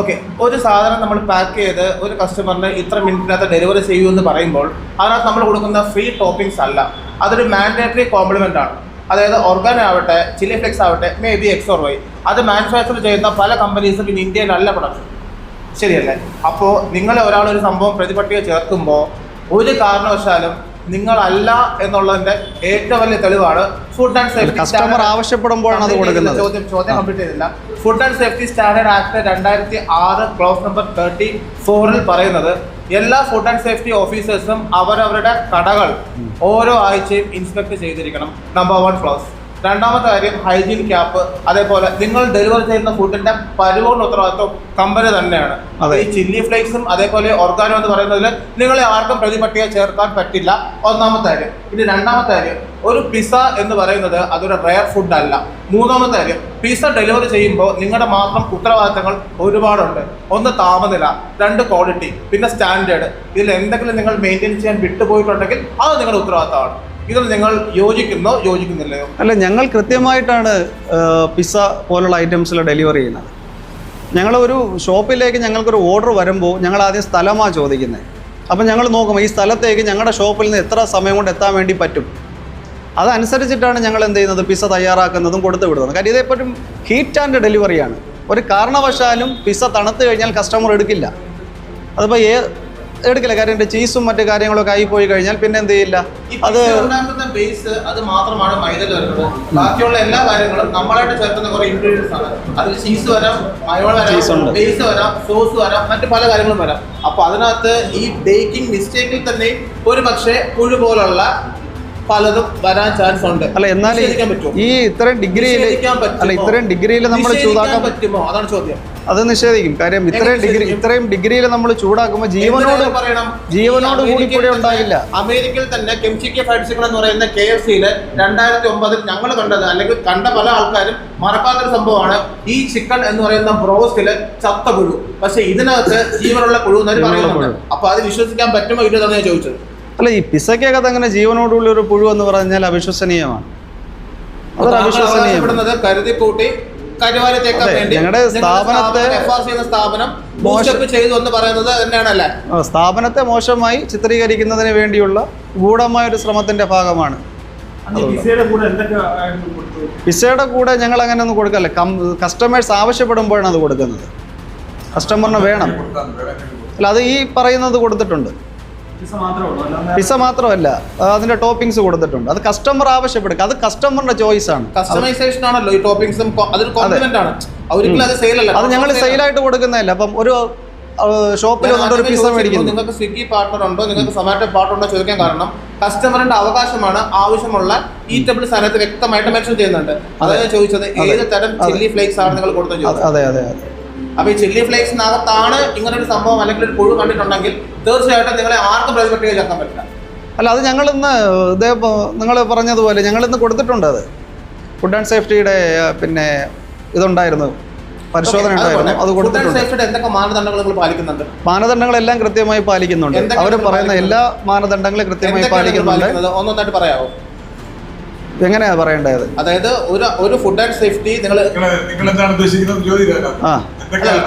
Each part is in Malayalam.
ഓക്കെ ഒരു സാധനം നമ്മൾ പാക്ക് ചെയ്ത് ഒരു കസ്റ്റമറിന് ഇത്ര മിനിറ്റിനകത്ത് ഡെലിവറി ചെയ്യൂ എന്ന് പറയുമ്പോൾ അതിനകത്ത് നമ്മൾ കൊടുക്കുന്ന ഫ്രീ ടോപ്പിംഗ്സ് അല്ല. അതൊരു മാൻഡേറ്ററി കോംപ്ലിമെന്റ് ആണ്. അതായത് ഓർഗാൻ ആവട്ടെ ചില്ലി ഫ്ലെക്സ് ആവട്ടെ may be X or Y അത് മാനുഫാക്ചർ ചെയ്യുന്ന പല കമ്പനീസും ഇൻ ഇന്ത്യയിലല്ല പ്രൊഡക്ഷൻ ശരിയല്ലേ? അപ്പോൾ നിങ്ങൾ ഒരാളൊരു ഒരു സംഭവം പ്രതിപട്ടിക ചേർക്കുമ്പോൾ ഒരു കാരണവശാലും നിങ്ങളല്ല എന്നുള്ളതിന്റെ ഏറ്റവും വലിയ തെളിവാണ് ഫുഡ് ആൻഡ് സേഫ്റ്റി കസ്റ്റമർ ആവശ്യപ്പെടുമ്പോഴാണ് ചോദ്യം ചോദ്യം കംപ്ലീറ്റ് ചെയ്തില്ല. Food and safety standard act രണ്ടായിരത്തി ആറ് ക്ലോസ് നമ്പർ തേർട്ടി ഫോറിൽ പറയുന്നത് എല്ലാ ഫുഡ് ആൻഡ് സേഫ്റ്റി ഓഫീസേഴ്സും അവരവരുടെ കടകൾ ഓരോ ആഴ്ചയും ഇൻസ്പെക്ട് ചെയ്തിരിക്കണം. നമ്പർ വൺ ക്ലോസ് രണ്ടാമത്തെ കാര്യം ഹൈജീൻ ക്യാപ്പ് അതേപോലെ നിങ്ങൾ ഡെലിവറി ചെയ്യുന്ന ഫുഡിന്റെ പരിപൂർണ ഉത്തരവാദിത്വം കമ്പനി തന്നെയാണ്. ഈ ചില്ലി ഫ്ലേക്സും അതേപോലെ ഓർഗാനോ എന്ന് പറയുന്നതിൽ നിങ്ങളെ ആർക്കും പ്രതിപട്ടിക ചേർക്കാൻ പറ്റില്ല. ഒന്നാമത്തെ കാര്യം. ഇനി രണ്ടാമത്തെ കാര്യം ഒരു പിസ എന്ന് പറയുന്നത് അതൊരു റയർ ഫുഡ് അല്ല. മൂന്നാമത്തെ കാര്യം പിസ ഡെലിവറി ചെയ്യുമ്പോൾ നിങ്ങളുടെ മാത്രം ഉത്തരവാദിത്തങ്ങൾ ഒരുപാടുണ്ട്. ഒന്ന് താപനില രണ്ട് ക്വാളിറ്റി പിന്നെ സ്റ്റാൻഡേർഡ് ഇതിൽ എന്തെങ്കിലും നിങ്ങൾ മെയിന്റെയിൻ ചെയ്യാൻ വിട്ടുപോയിട്ടുണ്ടെങ്കിൽ അത് നിങ്ങളുടെ ഉത്തരവാദിത്തമാണ്. ഇതിൽ നിങ്ങൾ യോജിക്കുന്നോ യോജിക്കുന്നില്ലയോ? അല്ല ഞങ്ങൾ കൃത്യമായിട്ടാണ് പിസ്സ പോലുള്ള ഐറ്റംസിൽ ഡെലിവറി ചെയ്യുന്നത്. ഞങ്ങൾ ഒരു ഷോപ്പിലേക്ക് ഞങ്ങൾക്കൊരു ഓർഡർ വരുമ്പോൾ ഞങ്ങൾ ആദ്യം സ്ഥലമാണ് ചോദിക്കുന്നത് അപ്പം ഞങ്ങൾ നോക്കും ഈ സ്ഥലത്തേക്ക് ഞങ്ങളുടെ ഷോപ്പിൽ നിന്ന് എത്ര സമയം കൊണ്ട് എത്താൻ വേണ്ടി പറ്റും? അതനുസരിച്ചിട്ടാണ് ഞങ്ങൾ എന്ത് ചെയ്യുന്നത്? പിസ്സ തയ്യാറാക്കുന്നതും കൊടുത്തു വിടുന്നത്. കാര്യം ഇതെപ്പോഴും ഹീറ്റ് ആൻഡ് ഡെലിവറിയാണ് ഒരു കാരണവശാലും പിസ്സ തണുത്ത് കഴിഞ്ഞാൽ കസ്റ്റമർ എടുക്കില്ല. അതിപ്പോൾ ഏ എടുക്കില്ല. കാര്യം എന്റെ ചീസും മറ്റു കാര്യങ്ങളൊക്കെ ആയി പോയി കഴിഞ്ഞാൽ പിന്നെ എന്ത് ചെയ്യില്ല? അത് ബേസ് അത് മാത്രമാണ് മൈദയിൽ വരുന്നത്. ബാക്കിയുള്ള എല്ലാ കാര്യങ്ങളും നമ്മളായിട്ട് ചേർക്കുന്ന കുറേ ഇൻഗ്രീഡിയൻസ് ആണ്. അതിൽ ചീസ് വരാം Cheese വരാം ബേസ് വരാം സോസ് വരാം മറ്റു പല കാര്യങ്ങളും വരാം. അപ്പൊ അതിനകത്ത് ഈ ബേക്കിംഗ് മിസ്റ്റേക്കിൽ തന്നെ ഒരു പക്ഷേ പുഴു പോലുള്ള പലതും വരാൻ ചാൻസ് ഉണ്ട്. അല്ല എന്നാലും ഈ- ഇത്രയും ഡിഗ്രിയിൽ അല്ല ഇത്രയും ഡിഗ്രിയിൽ നമ്മൾ ചൂടാക്കാൻ പറ്റുമോ? അതാണ് ചോദ്യം. അത് നിഷേധിക്കും. കാര്യം ഇത്രയും ഡിഗ്രി? ഇത്രയും ഡിഗ്രിയിൽ നമ്മൾ ചൂടാക്കുമ്പോൾ ജീവനോട് പറയണം? ജീവനോട് കൂടി കൂടി അമേരിക്കയിൽ കൂടെ തന്നെ- ഉണ്ടാകില്ല അമേരിക്കയിൽ തന്നെ കെംചിക്ക ഫ്രൈഡ് ചിക്കൻ എന്ന് പറയുന്ന കെ എഫ് സിയിൽ രണ്ടായിരത്തി ഒമ്പതിൽ ഞങ്ങൾ കണ്ടത് അല്ലെങ്കിൽ കണ്ട പല ആൾക്കാരും മറക്കാത്തൊരു സംഭവമാണ് ഈ ചിക്കൻ എന്ന് പറയുന്ന ബ്രോസ്റ്റിൽ ചത്ത പുഴു. പക്ഷെ ഇതിനകത്ത് ജീവനുള്ള പുഴു എന്നവർ പറയുന്നുണ്ട്. അപ്പൊ അത് വിശ്വസിക്കാൻ പറ്റുമോ ഇല്ലെന്നാണ് ഞാൻ ചോദിച്ചത്. അല്ല ഈ പിസയ്ക്കകത്ത് അങ്ങനെ ജീവനോടുള്ള ഒരു പുഴു എന്ന് പറഞ്ഞാൽ അവിശ്വസനീയമാണ്. അതൊരു ഞങ്ങളുടെ സ്ഥാപനത്തെ- എഫ് ആർ സി സ്ഥാപനം ചെയ്തു എന്ന് പറയുന്നത് തന്നെയാണല്ലേ? സ്ഥാപനത്തെ മോശമായി ചിത്രീകരിക്കുന്നതിന് വേണ്ടിയുള്ള ഗൂഢമായ ഒരു ശ്രമത്തിന്റെ ഭാഗമാണ്. പിസയുടെ കൂടെ ഞങ്ങൾ അങ്ങനെ ഒന്നും കൊടുക്കല്ല. കസ്റ്റമേഴ്സ് ആവശ്യപ്പെടുമ്പോഴാണ് അത് കൊടുക്കുന്നത്. കസ്റ്റമറിന് വേണം. അല്ല അത് ഈ പറയുന്നത് കൊടുത്തിട്ടുണ്ട്. പിസ മാത്രമേ ഉള്ളൂ മാത്രമല്ല അതിന്റെ ടോപ്പിംഗ്സ് കൊടുത്തിട്ടുണ്ട്. അത് കസ്റ്റമർ ആവശ്യപ്പെടുക. അത് കസ്റ്റമറിന്റെ ചോയ്സ് ആണ്. കസ്റ്റമൈസേഷൻ ആണല്ലോ ഈ ടോപ്പിംഗ്സും അതൊരു കോംപ്ലിമെന്റ് ആണ്. ഒരിക്കലും അത് സെയിൽ അല്ല. അത് ഞങ്ങൾ സെയിലായിട്ട് കൊടുക്കുന്നതല്ല. അപ്പം ഒരു ഷോപ്പിൽ വന്നിട്ട് ഒരു ആദ്യമേ പിസ മേടിക്കുന്നു. നിങ്ങൾക്ക് സ്വിഗ്ഗി പാർട്ണർ ഉണ്ടോ? നിങ്ങൾക്ക് സൊമാറ്റോ പാർട്ണർ ഉണ്ടോ? ചോദിക്കാൻ കാരണം കസ്റ്റമറിന്റെ അവകാശമാണ് ആവശ്യമുള്ള ഈ ഈറ്റബിൾ സാധനത്തിൽ വ്യക്തമായിട്ട് മെൻഷൻ ചെയ്യുന്നുണ്ട്. അതാണ് ചോദിച്ചത് ഏത് തരം ചില്ലി ഫ്ലേക്സ് ആണ് നിങ്ങൾ കൊടുത്തത് അതെ അതെ അതെ. അപ്പൊ ഈ ചില്ലി ഫ്ലേക്സിനകത്താണ് ഇങ്ങനെ ഒരു സംഭവം അല്ലെങ്കിൽ ഒരു പുഴു കണ്ടിട്ടുണ്ടെങ്കിൽ തീർച്ചയായിട്ടും നിങ്ങളെ ആർക്കും പ്രതിപട്ടിക ചെയ്യാൻ പറ്റില്ല. അല്ല അത് ഞങ്ങളിന്ന് ഇതേ നിങ്ങൾ പറഞ്ഞതുപോലെ ഞങ്ങളിന്ന് കൊടുത്തിട്ടുണ്ട് അത്. ഫുഡ് ആൻഡ് സേഫ്റ്റിയുടെ പിന്നെ ഇതുണ്ടായിരുന്നു. പരിശോധന ഉണ്ടായിരുന്നു. അത് കൊടുത്തിട്ടുണ്ട്. മാനദണ്ഡങ്ങളെല്ലാം കൃത്യമായി പാലിക്കുന്നുണ്ട്. അവർ പറയുന്ന എല്ലാ മാനദണ്ഡങ്ങളും കൃത്യമായി പാലിക്കുന്നുണ്ട്. ഒന്നൊന്നായിട്ട് പറയാമോ എങ്ങനെയാ പറയേണ്ടത്? അതായത് ഒരു ഒരു ഫുഡ് ആൻഡ് സേഫ്റ്റി നിങ്ങൾ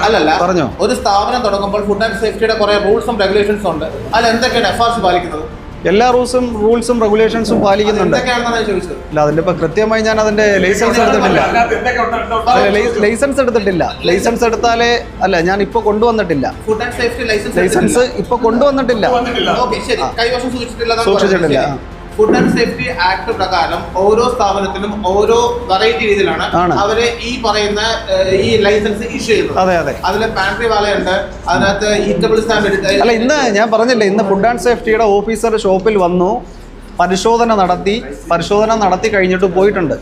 അല്ലല്ല. പറഞ്ഞോ. ഒരു സ്ഥാപനം തുടങ്ങുമ്പോൾ ഫുഡ് ആൻഡ് സേഫ്റ്റിയുടെ കുറെ റൂൾസും റെഗുലേഷൻസും ഉണ്ട്. അതിൽ എന്തൊക്കെയാണ് എഫ് ആർ സി പാലിക്കുന്നത്? എല്ലാ റൂൾസും റൂൾസും റെഗുലേഷൻസും പാലിക്കുന്നുണ്ട്. അല്ല അതിന്റെ ഇപ്പൊ കൃത്യമായി ഞാൻ അതിന്റെ ലൈസൻസ് എടുത്തിട്ടില്ല. ലൈസൻസ് എടുത്തിട്ടില്ല. ലൈസൻസ് എടുത്താലേ അല്ല ഞാൻ ഇപ്പൊ കൊണ്ടുവന്നിട്ടില്ല. Food and safety licence licence ഇപ്പൊ കൊണ്ടുവന്നിട്ടില്ല. വന്നിട്ടില്ല. ശരി. കൈവശം സൂക്ഷിച്ചിട്ടില്ല. ഫുഡ് ആൻഡ് സേഫ്റ്റി ആക്ട് പ്രകാരം ഓരോ സ്ഥാപനത്തിനും ഓരോ വെറൈറ്റി രീതിയിലാണ് അവരെ ഈ പറയുന്ന ഈ ലൈസൻസ് ഇഷ്യൂ ചെയ്യുന്നത്. അതെ അതെ. അതിൽ പാൻട്രി വാലയുണ്ട് അതിനകത്ത് ഈറ്റബിൾ സ്റ്റാമ്പ് അല്ല ഇന്ന് ഞാൻ പറഞ്ഞില്ലേ ഇന്ന് ഫുഡ് ആൻഡ് സേഫ്റ്റിയുടെ ഓഫീസർ ഷോപ്പിൽ വന്നു പരിശോധന നടത്തി പരിശോധന നടത്തി കഴിഞ്ഞിട്ട് പോയിട്ടുണ്ട്.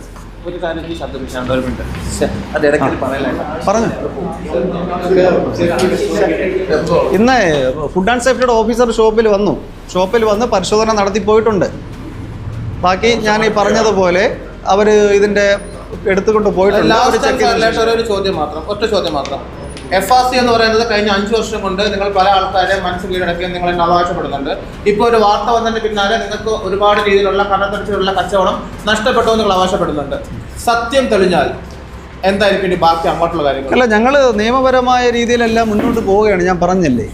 ഒരു കാര്യം ഈ ശബ്ദം വിഷയം ഒരു മിനിറ്റ് അത് ഇടയ്ക്ക് പറഞ്ഞു. ഇന്ന് ഫുഡ് ആൻഡ് സേഫ്റ്റിയുടെ ഓഫീസർ ഷോപ്പിൽ വന്നു. ഷോപ്പിൽ വന്ന് പരിശോധന നടത്തി പോയിട്ടുണ്ട്. ബാക്കി ഞാൻ ഈ പറഞ്ഞതുപോലെ അവർ ഇതിന്റെ എടുത്തുകൊണ്ട് പോയിട്ടുണ്ട്. ഒരു ചെക്ക് ഒരു ചോദ്യം മാത്രം ഒറ്റ ചോദ്യം മാത്രം. എഫ് ആർ സി എന്ന് പറയുന്നത് കഴിഞ്ഞ അഞ്ചു വർഷം കൊണ്ട് നിങ്ങൾ പല ആൾക്കാരെ മനസ്സ് കീഴടക്കി നിങ്ങൾ എന്നെ അവകാശപ്പെടുന്നുണ്ട് ഇപ്പോൾ ഒരു വാർത്ത വന്നതിന് പിന്നാലെ നിങ്ങൾക്ക് ഒരുപാട് രീതിയിലുള്ള കടത്തടിച്ചിലുള്ള കച്ചവടം നഷ്ടപ്പെട്ടു എന്ന് നിങ്ങൾ അവകാശപ്പെടുന്നുണ്ട്. സത്യം തെളിഞ്ഞാൽ എന്തായിരിക്കും ഇനി ബാക്കി അങ്ങോട്ടുള്ള കാര്യങ്ങൾ? അല്ല ഞങ്ങൾ നിയമപരമായ രീതിയിലെല്ലാം മുന്നോട്ട് പോവുകയാണ്. ഞാൻ പറഞ്ഞില്ലേ?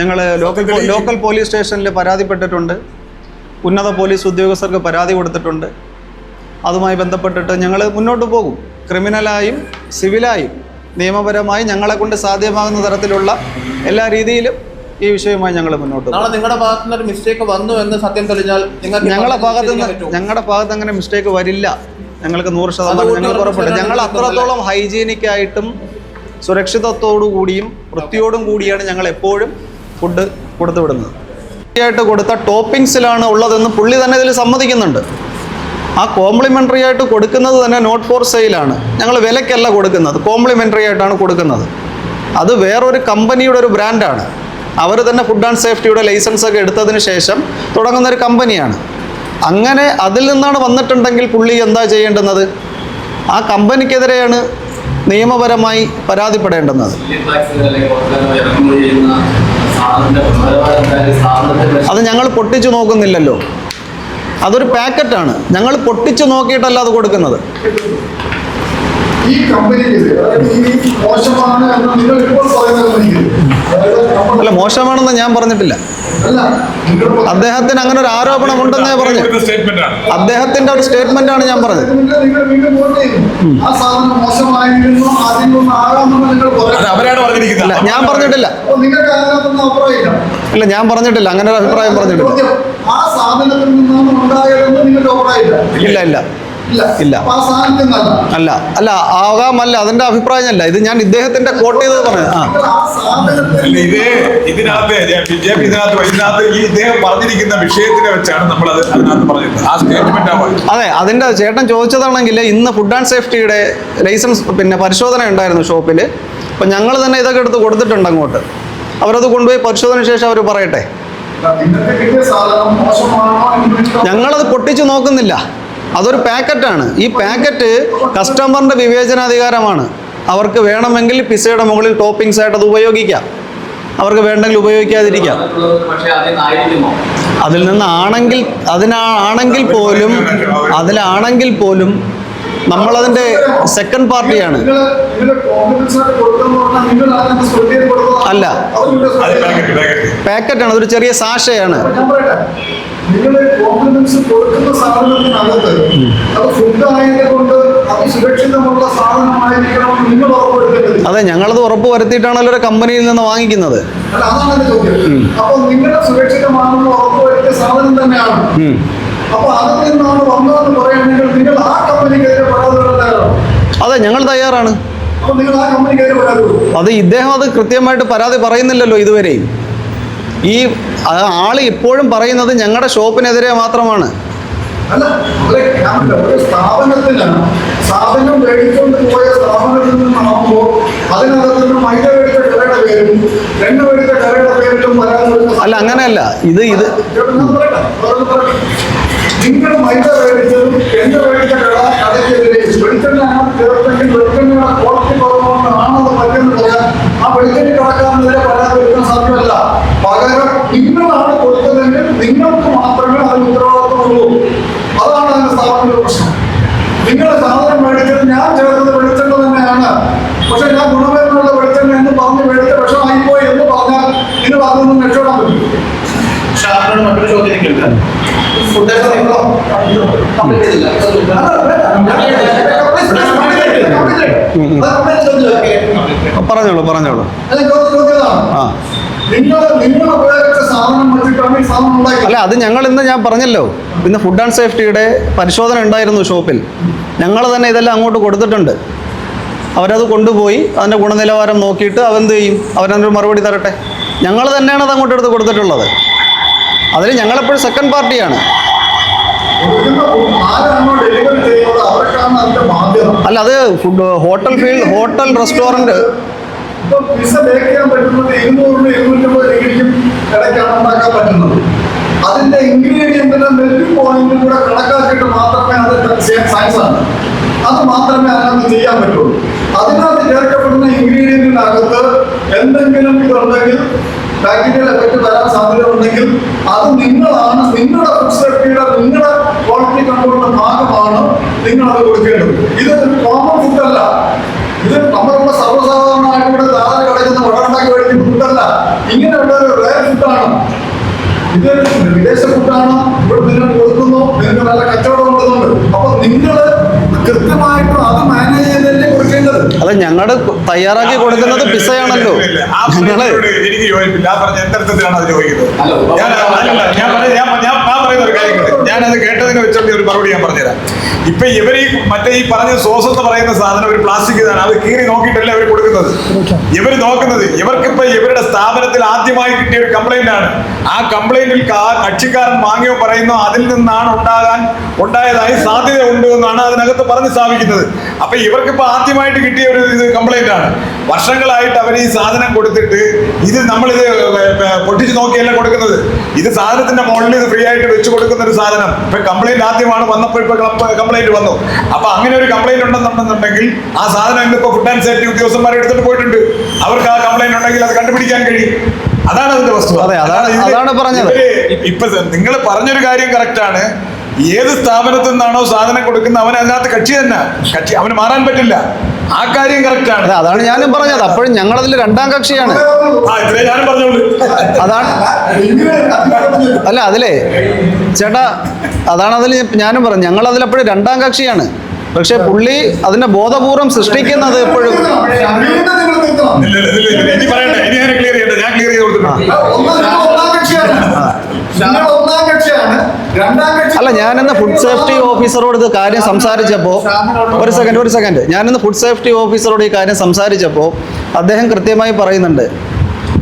ഞങ്ങൾ ലോക്കൽ ലോക്കൽ പോലീസ് സ്റ്റേഷനിൽ പരാതിപ്പെട്ടിട്ടുണ്ട്. ഉന്നത പോലീസ് ഉദ്യോഗസ്ഥർക്ക് പരാതി കൊടുത്തിട്ടുണ്ട്. അതുമായി ബന്ധപ്പെട്ടിട്ട് ഞങ്ങൾ മുന്നോട്ട് പോകും. ക്രിമിനലായും സിവിലായും നിയമപരമായി ഞങ്ങളെ കൊണ്ട് സാധ്യമാകുന്ന തരത്തിലുള്ള എല്ലാ രീതിയിലും ഈ വിഷയവുമായി ഞങ്ങൾ മുന്നോട്ട് നാളെ നിങ്ങളുടെ ഭാഗത്തു നിന്ന് മിസ്റ്റേക്ക് വന്നു എന്ന് സത്യം തെളിഞ്ഞാൽ ഞങ്ങളുടെ ഭാഗത്ത് നിന്ന് ഞങ്ങളുടെ ഭാഗത്ത് അങ്ങനെ മിസ്റ്റേക്ക് വരില്ല. ഞങ്ങൾക്ക് നൂറ് ശതമാനം ഞങ്ങൾ ഉറപ്പുണ്ട്. ഞങ്ങൾ അത്രത്തോളം ഹൈജീനിക്കായിട്ടും സുരക്ഷിതത്തോടു കൂടിയും വൃത്തിയോടും കൂടിയാണ് ഞങ്ങൾ എപ്പോഴും ഫുഡ് കൊടുത്തു വിടുന്നത് ആയിട്ട് കൊടുത്ത ടോപ്പിംഗ്സിലാണ് ഉള്ളതെന്ന് പുള്ളി തന്നെ ഇതിൽ സമ്മതിക്കുന്നുണ്ട്. ആ കോംപ്ലിമെന്ററി ആയിട്ട് കൊടുക്കുന്നത് തന്നെ നോട്ട് ഫോർ സെയിലാണ്. ഞങ്ങൾ വിലക്കല്ല കൊടുക്കുന്നത്. കോംപ്ലിമെന്ററി ആയിട്ടാണ് കൊടുക്കുന്നത്. അത് വേറൊരു കമ്പനിയുടെ ഒരു ബ്രാൻഡാണ്. അവർ തന്നെ ഫുഡ് ആൻഡ് സേഫ്റ്റിയുടെ ലൈസൻസ് ഒക്കെ എടുത്തതിന് ശേഷം തുടങ്ങുന്ന ഒരു കമ്പനിയാണ്. അങ്ങനെ അതിൽ നിന്നാണ് വന്നിട്ടുണ്ടെങ്കിൽ പുള്ളി എന്താ ചെയ്യേണ്ടുന്നത്? ആ കമ്പനിക്കെതിരെയാണ് നിയമപരമായി പരാതിപ്പെടേണ്ടുന്നത്. അത് ഞങ്ങൾ പൊട്ടിച്ചു നോക്കുന്നില്ലല്ലോ. അതൊരു പാക്കറ്റാണ്. ഞങ്ങൾ പൊട്ടിച്ചു നോക്കിയിട്ടല്ല അത് കൊടുക്കുന്നത്. ഈ ഈ മോശമാണ് എന്ന് നിങ്ങൾ ഇപ്പോൾ പറയുന്ന കമ്പനിക്ക് അതായത് നമ്മൾ- അല്ല മോശമാണെന്ന് ഞാൻ പറഞ്ഞിട്ടില്ല. അല്ല അദ്ദേഹത്തിന് അങ്ങനെ ഒരു ആരോപണം ഉണ്ടെന്നേ പറഞ്ഞു. സ്റ്റേറ്റ്മെന്റ് അദ്ദേഹത്തിന്റെ ഒരു സ്റ്റേറ്റ്മെന്റ് ആണ് ഞാൻ പറഞ്ഞത്. ഞാൻ പറഞ്ഞിട്ടില്ല. ഇല്ല ഞാൻ പറഞ്ഞിട്ടില്ല അങ്ങനെ ഒരു അഭിപ്രായം പറഞ്ഞിട്ടില്ല. ഇല്ല ഇല്ല. ഇല്ല. അല്ല അല്ല ആകാമല്ല അതിന്റെ അഭിപ്രായമല്ല ഇത് ഞാൻ ഇദ്ദേഹത്തിന്റെ കോട്ട് ചെയ്തത് ഇതിനകത്ത് ഇതിനകത്ത് ഇതിനകത്ത് ഈ ഇദ്ദേഹം പറഞ്ഞിരിക്കുന്ന വിഷയത്തിനെ വെച്ചാണ് നമ്മൾ അത് അതിനകത്ത് പറഞ്ഞത്. ആ സ്റ്റേറ്റ്മെന്റ് അതെ അതിന്റെ ചേട്ടൻ ചോദിച്ചതാണെങ്കിൽ ഇന്ന് ഫുഡ് ആൻഡ് സേഫ്റ്റിയുടെ ലൈസൻസ് പിന്നെ പരിശോധന ഉണ്ടായിരുന്നു ഷോപ്പിൽ അപ്പം ഞങ്ങൾ തന്നെ ഇതൊക്കെ എടുത്ത് കൊടുത്തിട്ടുണ്ട് അങ്ങോട്ട്. അവരത് കൊണ്ടുപോയി പരിശോധന ശേഷം അവർ പറയട്ടെ. ഞങ്ങളത് പൊട്ടിച്ചു നോക്കുന്നില്ല. അതൊരു പാക്കറ്റാണ്. ഈ പാക്കറ്റ് കസ്റ്റമറിന്റെ വിവേചനാധികാരമാണ്. അവർക്ക് വേണമെങ്കിൽ പിസയുടെ മുകളിൽ ടോപ്പിംഗ്സ് ആയിട്ട് അത് ഉപയോഗിക്കാം. അവർക്ക് വേണ്ടെങ്കിൽ ഉപയോഗിക്കാതിരിക്കാം. അതിൽ നിന്ന് ആണെങ്കിൽ നിന്നാണെങ്കിൽ അതിനാണെങ്കിൽ പോലും അതിലാണെങ്കിൽ പോലും നമ്മളതിന്റെ സെക്കൻഡ് പാർട്ടിയാണ്. അല്ല. പാക്കറ്റാണ്. അതൊരു ചെറിയ സാഷയാണ് നിങ്ങൾ കൊടുക്കുന്ന സാധനത്തിനകത്ത് അത് ഫുഡ് ആയതുകൊണ്ട് അത് സുരക്ഷിതമുള്ള സാധനമായിരിക്കണമെന്ന് നിങ്ങൾ ഉറപ്പുവരുത്തേണ്ടത്. അതെ ഞങ്ങളത് ഉറപ്പ് വരുത്തിയിട്ടാണല്ലോ ഒരു കമ്പനിയിൽ നിന്ന് വാങ്ങിക്കുന്നത്. അതാണ് എന്റെ ചോദ്യം. അപ്പോൾ നിങ്ങളുടെ സുരക്ഷിതമാണെന്ന് ഉറപ്പുവരുത്തിയ സാധനം തന്നെയാണ്. ഉം. അപ്പോൾ അതിൽ നിന്നാണ് വന്നതെന്ന് പറയുകയാണെങ്കിൽ നിങ്ങൾ ആ കമ്പനിക്കെതിരെ പരാതി അതെ ഞങ്ങൾ തയ്യാറാണ്. അത് ഇദ്ദേഹം അത് കൃത്യമായിട്ട് പരാതി പറയുന്നില്ലല്ലോ ഇതുവരെയും ഈ ആൾ ഇപ്പോഴും പറയുന്നത് ഞങ്ങളുടെ ഷോപ്പിനെതിരെ മാത്രമാണ്. അല്ല ഒരു സ്ഥാപനത്തിന് മേടിച്ചുകൊണ്ട് പോയ സ്ഥാപനത്തിൽ നിന്നാകുമ്പോൾ അതിനകത്ത് നിന്ന് മൈദ മേടിച്ച കടയുടെ പേരും എണ്ണ മേടിച്ച കടയുടെ പേരിലും പരാതി അല്ല അങ്ങനെയല്ല. ഇത് ഇത്. നിങ്ങൾ മൈദ മേടിച്ചതും എണ്ണ മേടിച്ച കട കടയ്ക്കെതിരെ വെളിച്ചെണ്ണ അതിനകത്ത് ചേർത്തെങ്കിൽ വെളിച്ചെണ്ണയുടെ ക്വാളിറ്റി കുറവുകൊണ്ടാണത് പറ്റുന്നത് പറയാൻ ആ വെളിച്ചെണ്ണ കടക്കാരനെതിരെ പരാതി കൊടുക്കാൻ സാധ്യമല്ല പകരം നിങ്ങളാണ് കൊടുത്തതെങ്കിൽ നിങ്ങൾക്ക് മാത്രമേ അതിന് ഉത്തരവാദിത്തമുള്ളൂ അതാണ് അതിന്റെ സ്ഥാപനത്തിന്റെ പ്രശ്നം നിങ്ങൾ സാധനം മേടിച്ചത് ഞാൻ ചേർത്തത് വെളിച്ചെണ്ണ തന്നെയാണ് പക്ഷെ ഞാൻ ഗുണമേന്മയുള്ള വെളിച്ചെണ്ണ എന്ന് പറഞ്ഞ് മേടിച്ച വിഷമായിപ്പോയി എന്ന് പറഞ്ഞാൽ നിങ്ങൾ അതിൽ നിന്നും രക്ഷപ്പെടാൻ പറ്റും ഷാറിനോട് മറ്റൊരു ചോദ്യം കംപ്ലീറ്റ് പറഞ്ഞോളൂ പറഞ്ഞോളൂ. ആ. അല്ല അത് ഞങ്ങൾ ഇന്ന് ഞാൻ പറഞ്ഞല്ലോ. ഇന്ന് ഫുഡ് ആൻഡ് സേഫ്റ്റിയുടെ പരിശോധന ഉണ്ടായിരുന്നു ഷോപ്പിൽ. ഞങ്ങൾ തന്നെ ഇതെല്ലാം അങ്ങോട്ട് കൊടുത്തിട്ടുണ്ട്. അവരത് കൊണ്ടുപോയി അതിന്റെ ഗുണനിലവാരം നോക്കിയിട്ട് അവരെന്ത് ചെയ്യും? അവരതിനൊരു മറുപടി തരട്ടെ? ഞങ്ങൾ തന്നെയാണ് അത് അങ്ങോട്ട് എടുത്ത് കൊടുത്തിട്ടുള്ളത്. അതിൽ ഞങ്ങളെപ്പോഴും സെക്കൻഡ് പാർട്ടിയാണ് അല്ല അത് food hotel field hotel restaurant അതിന്റെ മാത്രമേ അത് മാത്രമേ ചെയ്യാൻ പറ്റുള്ളൂ. ചേർക്കപ്പെടുന്ന ഇൻഗ്രീഡിയന്റിനകത്ത് എന്തെങ്കിലും ഇതുണ്ടെങ്കിൽ ബാക്ടീരിയൽ എഫക്ട് വരാൻ സാധ്യത ഉണ്ടെങ്കിൽ അത് നിങ്ങളാണ് നിങ്ങളുടെ ഫുഡ് സേഫ്റ്റിയുടെ നിങ്ങളുടെ ക്വാളിറ്റി കൺട്രോളിന്റെ ഭാഗമാണ് നിങ്ങൾ അത് കൊടുക്കേണ്ടത്. ഇത് കോമൺ ഫുഡ് അല്ല. ഇത് നമ്മളുടെ സർവസാധാരണമായിട്ട് ഇവിടെ താഴെ കിടക്കുന്ന വടമുണ്ടാക്കി മേടിക്കുന്ന ഫുഡല്ല ഇങ്ങനെയുള്ള ഒരു വേറെ ഫുഡാണ് ഇത് വിദേശ ഫുഡാണ് ഇവിടെ നിങ്ങൾ കൊടുക്കുന്നു. നിങ്ങൾ നല്ല കച്ചവടം കൊടുക്കുന്നുണ്ട് അപ്പൊ നിങ്ങൾ കൊടുക്കേണ്ടത് ഞങ്ങൾ തയ്യാറാക്കി കൊടുക്കുന്നത് പിസയാണല്ലോ. ഞങ്ങൾ എനിക്ക് യോജിപ്പില്ല. ഞാൻ പറയുന്ന ഒരു കാര്യം. ഞാനത് കേട്ടതിന് വെച്ചുകൊണ്ട് ഒരു മറുപടി ഞാൻ പറഞ്ഞുതരാം. ഇപ്പൊ ഇവർ ഈ മറ്റേ ഈ പറഞ്ഞ സോസ് എന്ന് പറയുന്ന സാധനം ഒരു പ്ലാസ്റ്റിക് ഇതാണ്. അത് കീറി നോക്കിയിട്ടല്ല അവർ കൊടുക്കുന്നത്? ഇവർ നോക്കുന്നത് ഇവർക്കിപ്പോ ഇവരുടെ സ്ഥാപനത്തിൽ ആദ്യമായി കിട്ടിയ ഒരു കംപ്ലൈന്റ് ആണ്. ആ കംപ്ലൈന്റിൽ കക്ഷിക്കാരൻ വാങ്ങിയോ പറയുന്നോ അതിൽ നിന്നാണ് ഉണ്ടാകാൻ ഉണ്ടായതായി സാധ്യത ഉണ്ട് എന്നാണ് അതിനകത്ത് പറഞ്ഞ് സ്ഥാപിക്കുന്നത്. അപ്പൊ ഇവർക്കിപ്പോ ആദ്യമായിട്ട് കിട്ടിയ ഒരു ഇത് കംപ്ലൈന്റ് ആണ്. വർഷങ്ങളായിട്ട് അവർ ഈ സാധനം കൊടുത്തിട്ട് ഇത് നമ്മളിത് പൊട്ടിച്ച് നോക്കിയല്ല കൊടുക്കുന്നത്. ഇത് സാധനത്തിന്റെ മുകളിൽ ഇത് ഫ്രീ ആയിട്ട് വെച്ച് കൊടുക്കുന്ന ഒരു സാധനം ഇപ്പൊ കംപ്ലൈന്റ് ആദ്യമാണ് വന്നപ്പോൾ ഇപ്പൊ കംപ്ലൈന്റ് വന്നു. അപ്പൊ അങ്ങനെ ഒരു കംപ്ലൈന്റ് ഉണ്ടെന്നുണ്ടെന്നുണ്ടെങ്കിൽ ആ സാധനം ഇന്നിപ്പോ ഫുഡ് ആൻഡ് സേഫ്റ്റി ഉദ്യോഗസ്ഥന്മാർ എടുത്തിട്ട് പോയിട്ടുണ്ട്. അവർക്ക് ആ കംപ്ലൈന്റ് ഉണ്ടെങ്കിൽ അത് കണ്ടുപിടിക്കാൻ കഴിയും. അതാണ് അതിന്റെ വസ്തു അതെ, അതാണ്- അതാണ് പറഞ്ഞത്. ഇപ്പൊ നിങ്ങൾ പറഞ്ഞൊരു കാര്യം കറക്റ്റ് ആണ്. ഏത് സ്ഥാപനത്തിൽ നിന്നാണോ സാധനം കൊടുക്കുന്നത് അവൻ അതിനകത്ത് കക്ഷി തന്നെ. കക്ഷി അവന് മാറാൻ പറ്റില്ല. ആ കാര്യം കറക്റ്റ് ആണ്. അതാണ് ഞാനും പറഞ്ഞത്. അപ്പോഴും ഞങ്ങളതിൽ രണ്ടാം കക്ഷിയാണ്. അതാണ് അല്ല അതിലേ ചേട്ടാ അതാണ് അതിൽ ഞാനും പറഞ്ഞു ഞങ്ങൾ അതിലെപ്പോഴും രണ്ടാം കക്ഷിയാണ്. പക്ഷെ പുള്ളി അതിന്റെ ബോധപൂർവം സൃഷ്ടിക്കുന്നത് എപ്പോഴും വീണ്ടും ഇല്ല, ഇല്ല, ഇല്ല, ഇല്ല, പറയണ്ട. ഇനി ഞാൻ ക്ലിയർ ചെയ്ത് ഒന്ന് കക്ഷിയാണ്. രണ്ടാം അല്ല ഞാനിന്ന് ഫുഡ് സേഫ്റ്റി ഓഫീസറോട് ഇത് കാര്യം സംസാരിച്ചപ്പോൾ ഒരു സെക്കൻഡ് ഒരു സെക്കൻഡ് ഞാനിന്ന് ഫുഡ് സേഫ്റ്റി ഓഫീസറോട് ഈ കാര്യം സംസാരിച്ചപ്പോൾ അദ്ദേഹം കൃത്യമായി പറയുന്നുണ്ട്.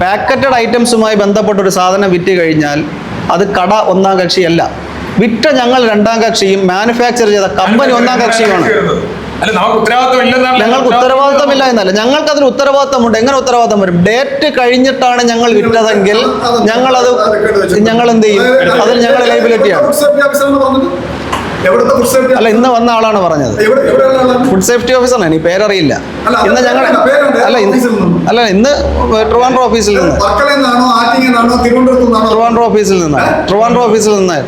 പാക്കറ്റഡ് ഐറ്റംസുമായി ബന്ധപ്പെട്ട ഒരു സാധനം വിറ്റ് കഴിഞ്ഞാൽ അത് കട ഒന്നാം കക്ഷിയല്ല. വിറ്റ ഞങ്ങൾ രണ്ടാം കക്ഷിയും മാനുഫാക്ചർ ചെയ്ത കമ്പനി ഒന്നാം കക്ഷിയുമാണ്. അല്ല നമുക്ക് ഉത്തരവാദിത്വം ഇല്ലെന്നാണ് ഞങ്ങൾക്ക് ഉത്തരവാദിത്തമില്ല എന്നല്ല. ഞങ്ങൾക്ക് അതിന് ഉത്തരവാദിത്തമുണ്ട് എങ്ങനെ ഉത്തരവാദിത്തം വരും? ഡേറ്റ് കഴിഞ്ഞിട്ടാണ് ഞങ്ങൾ വിട്ടതെങ്കിൽ ഞങ്ങൾ അത് ഞങ്ങൾ എന്ത് ചെയ്യും അതിൽ ഞങ്ങൾ ലൈബിലിറ്റിയാണ് അല്ല ഇന്ന് വന്ന ആളാണ് പറഞ്ഞത്. ഫുഡ് സേഫ്റ്റി ഓഫീസറാണ് ഈ പേരറിയില്ല. ഇന്ന് ഞങ്ങൾ. അല്ല ഇന്ന് അല്ല ഇന്ന് ട്രിവാൻഡ്രോ ഓഫീസിൽ നിന്ന്. നിന്നാണോ നിന്നാണോ നിന്നാണോ ട്രിവാൻഡ്രോ ഓഫീസിൽ നിന്നാണ് ട്രിവാൻഡ്രോ ഓഫീസിൽ നിന്ന്.